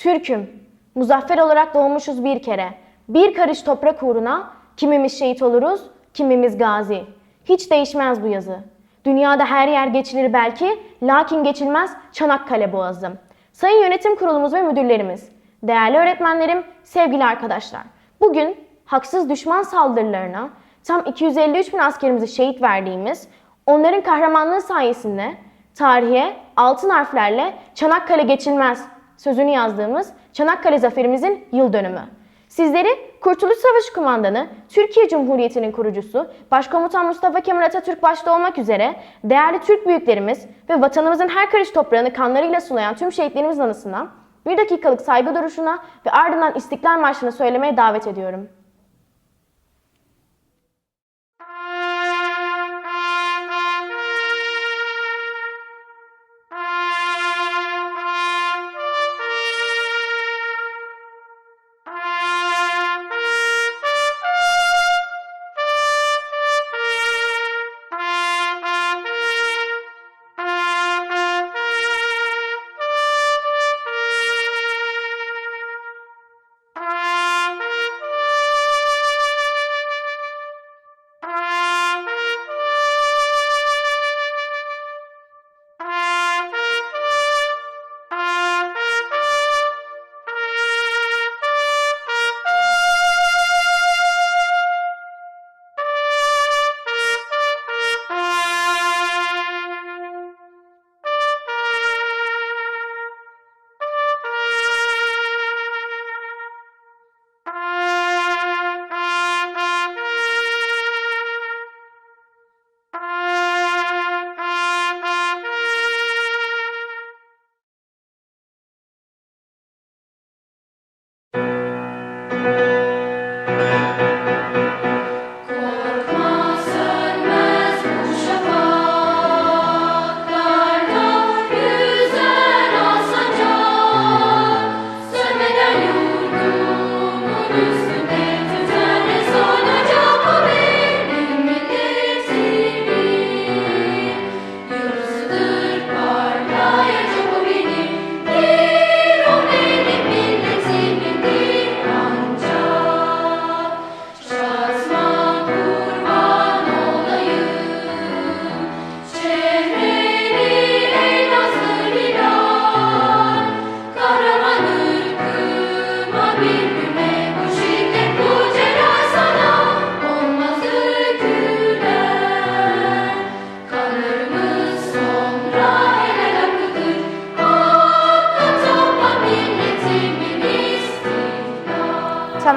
Türk'üm. Muzaffer olarak doğmuşuz bir kere. Bir karış toprak uğruna kimimiz şehit oluruz, kimimiz gazi. Hiç değişmez bu yazı. Dünyada her yer geçilir belki, lakin geçilmez Çanakkale Boğazı. Sayın Yönetim Kurulumuz ve müdürlerimiz, değerli öğretmenlerim, sevgili arkadaşlar. Bugün haksız düşman saldırılarına tam 253 bin askerimizi şehit verdiğimiz, onların kahramanlığı sayesinde tarihe altın harflerle Çanakkale geçilmez sözünü yazdığımız Çanakkale zaferimizin yıl dönümü. Sizleri Kurtuluş Savaşı Kumandanı, Türkiye Cumhuriyeti'nin kurucusu, Başkomutan Mustafa Kemal Atatürk başta olmak üzere değerli Türk büyüklerimiz ve vatanımızın her karış toprağını kanlarıyla sulayan tüm şehitlerimizin anısına bir dakikalık saygı duruşuna ve ardından İstiklal Marşı'nı söylemeye davet ediyorum.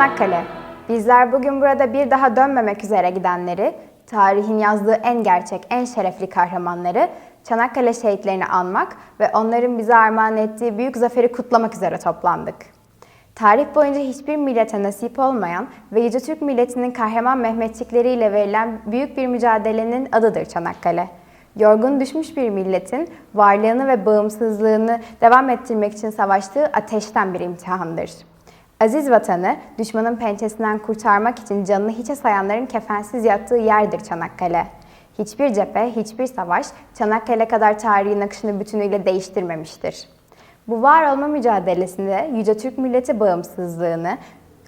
Çanakkale. Bizler bugün burada bir daha dönmemek üzere gidenleri, tarihin yazdığı en gerçek, en şerefli kahramanları, Çanakkale şehitlerini anmak ve onların bize armağan ettiği büyük zaferi kutlamak üzere toplandık. Tarih boyunca hiçbir millete nasip olmayan ve Yüce Türk milletinin kahraman Mehmetçikleriyle verilen büyük bir mücadelenin adıdır Çanakkale. Yorgun düşmüş bir milletin varlığını ve bağımsızlığını devam ettirmek için savaştığı ateşten bir imtihandır. Aziz vatanı düşmanın pençesinden kurtarmak için canını hiçe sayanların kefensiz yattığı yerdir Çanakkale. Hiçbir cephe, hiçbir savaş Çanakkale kadar tarihin akışını bütünüyle değiştirmemiştir. Bu var olma mücadelesinde Yüce Türk milleti bağımsızlığını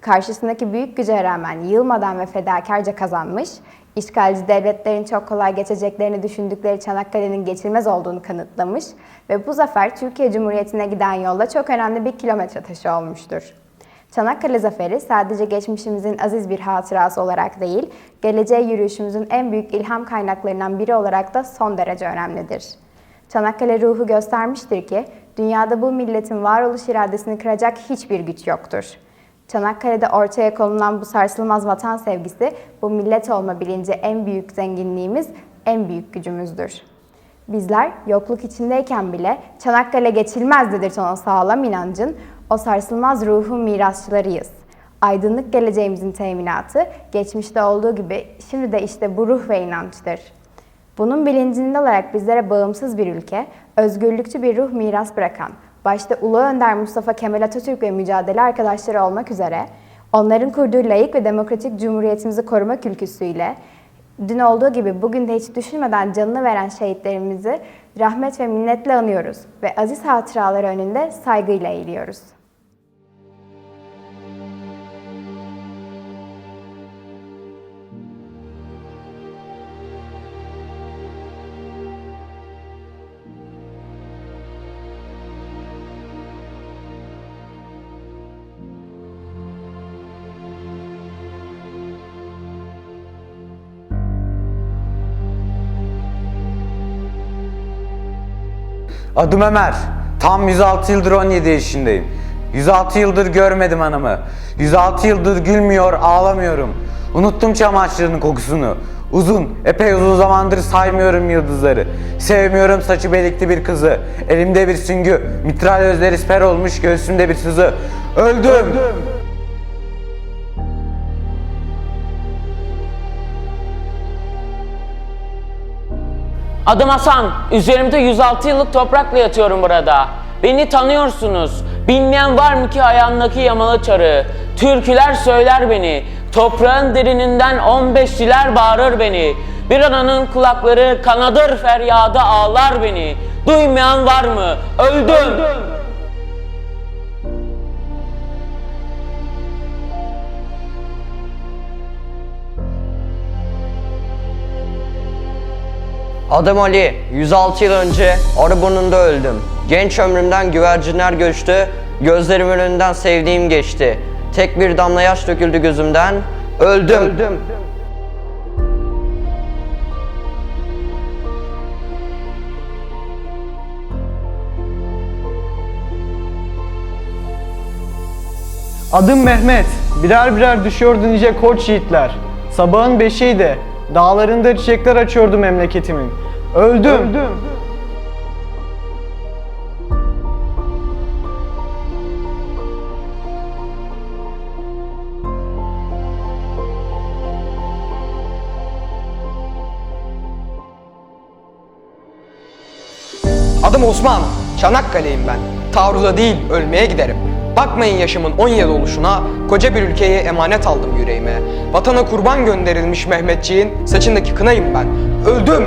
karşısındaki büyük güce rağmen yılmadan ve fedakarca kazanmış, işgalci devletlerin çok kolay geçeceklerini düşündükleri Çanakkale'nin geçilmez olduğunu kanıtlamış ve bu zafer Türkiye Cumhuriyeti'ne giden yolda çok önemli bir kilometre taşı olmuştur. Çanakkale Zaferi sadece geçmişimizin aziz bir hatırası olarak değil, geleceğe yürüyüşümüzün en büyük ilham kaynaklarından biri olarak da son derece önemlidir. Çanakkale ruhu göstermiştir ki, dünyada bu milletin varoluş iradesini kıracak hiçbir güç yoktur. Çanakkale'de ortaya konulan bu sarsılmaz vatan sevgisi, bu millet olma bilinci en büyük zenginliğimiz, en büyük gücümüzdür. Bizler yokluk içindeyken bile Çanakkale geçilmez dedirten o sağlam inancın, o sarsılmaz ruhun mirasçılarıyız. Aydınlık geleceğimizin teminatı, geçmişte olduğu gibi şimdi de işte bu ruh ve inançtır. Bunun bilincinde olarak bizlere bağımsız bir ülke, özgürlükçü bir ruh miras bırakan, başta Ulu Önder Mustafa Kemal Atatürk ve mücadele arkadaşları olmak üzere, onların kurduğu layık ve demokratik cumhuriyetimizi korumak ülküsüyle, dün olduğu gibi bugün de hiç düşünmeden canını veren şehitlerimizi rahmet ve minnetle anıyoruz ve aziz hatıraları önünde saygıyla eğiliyoruz. Adım Ömer. Tam 106 yıldır 17 yaşındayım. 106 yıldır görmedim anamı. 106 yıldır gülmüyor, ağlamıyorum. Unuttum çamaşırının kokusunu. Uzun, epey uzun zamandır saymıyorum yıldızları. Sevmiyorum saçı belikli bir kızı. Elimde bir süngü, mitral özleri siper olmuş göğsümde bir sızı. Öldüm. Adım Hasan. Üzerimde 106 yıllık toprakla yatıyorum burada. Beni tanıyorsunuz. Bilmeyen var mı ki ayağındaki yamalı çarı? Türküler söyler beni. Toprağın derininden 15 diler bağırır beni. Bir ananın kulakları kanadır feryadı ağlar beni. Duymayan var mı? Öldüm. Adım Ali. 106 yıl önce Arıburnu'nda öldüm. Genç ömrümden güvercinler göçtü. Gözlerimin önünden sevdiğim geçti. Tek bir damla yaş döküldü gözümden. Öldüm. Adım Mehmet. Birer birer düşüyordu nice koç yiğitler. Sabahın beşiydi. Dağlarında çiçekler açıyordu memleketimin. Öldüm. Adım Osman, Çanakkale'yim ben. Taarruza değil, ölmeye giderim. Bakmayın yaşımın 17 oluşuna, koca bir ülkeye emanet aldım yüreğime. Vatana kurban gönderilmiş Mehmetçiğin saçındaki kınayım ben. Öldüm.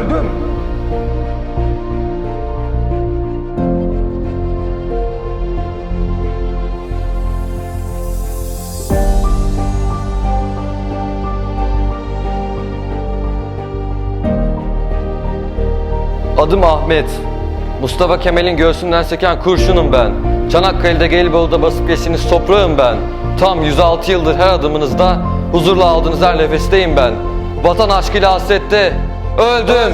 Adım Ahmet. Mustafa Kemal'in göğsünden seken kurşunum ben. Çanakkale'de Gelibolu'da basıp geçtiğiniz toprağım ben. Tam 106 yıldır her adımınızda huzurla aldığınız her nefesteyim ben. Vatan aşkıyla hasrette öldüm.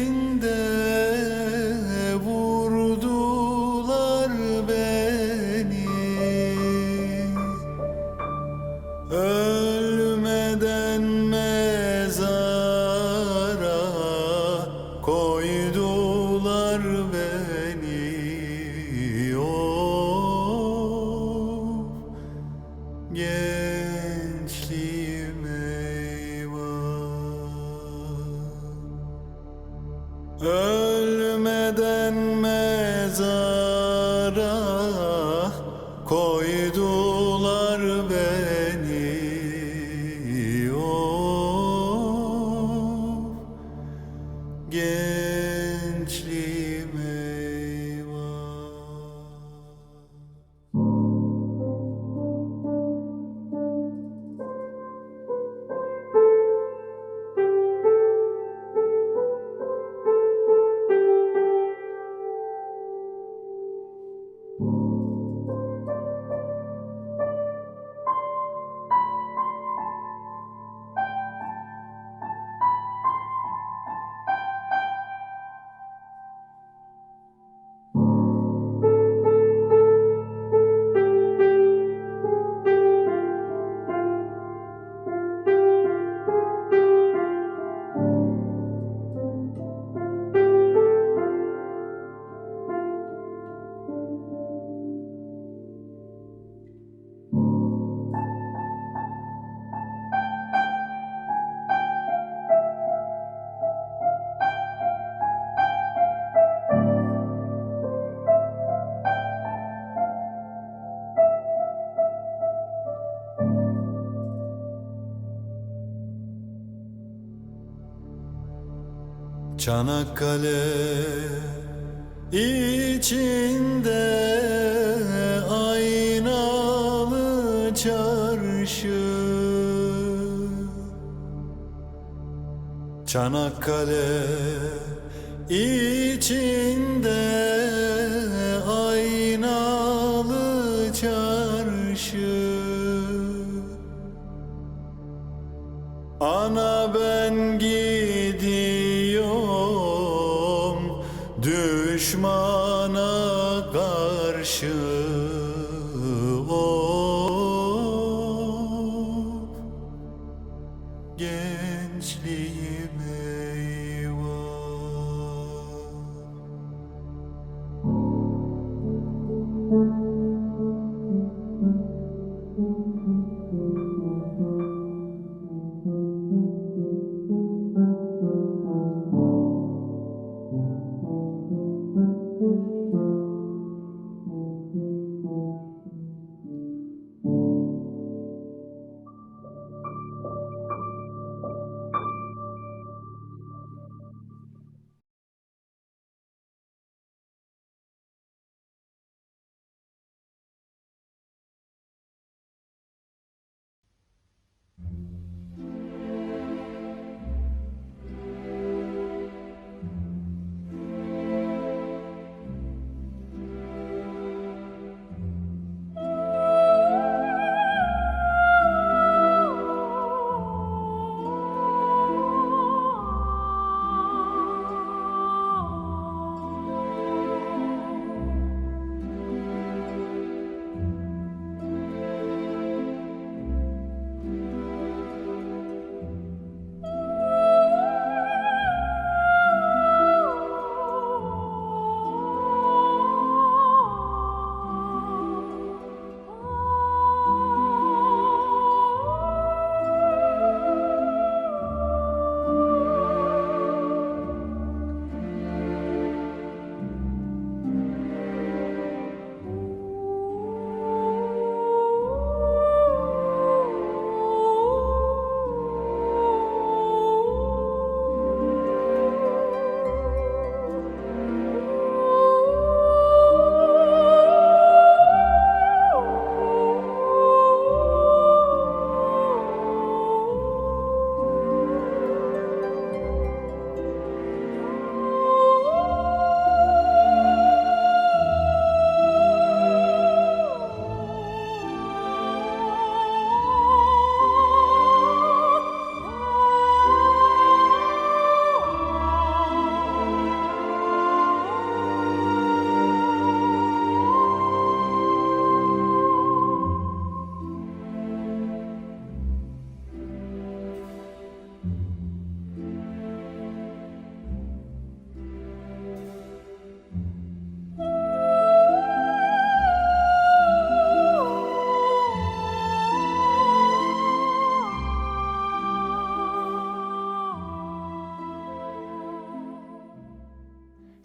Ölmeden mezara Çanakkale içinde aynalı çarşı. Çanakkale içinde aynalı çarşı. Ana ben gidiyorum düşmana karşı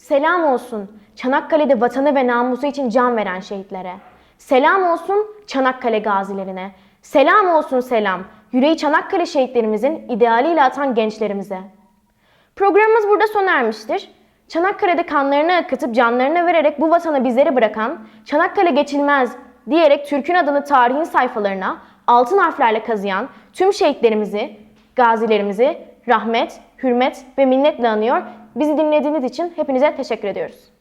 Selam olsun Çanakkale'de vatanı ve namusu için can veren şehitlere. Selam olsun Çanakkale gazilerine. Selam olsun selam yüreği Çanakkale şehitlerimizin idealiyle atan gençlerimize. Programımız burada sona ermiştir. Çanakkale'de kanlarını akıtıp canlarını vererek bu vatanı bizlere bırakan Çanakkale geçilmez diyerek Türk'ün adını tarihin sayfalarına altın harflerle kazıyan tüm şehitlerimizi, gazilerimizi rahmet, hürmet ve minnetle anıyor. Bizi dinlediğiniz için hepinize teşekkür ediyoruz.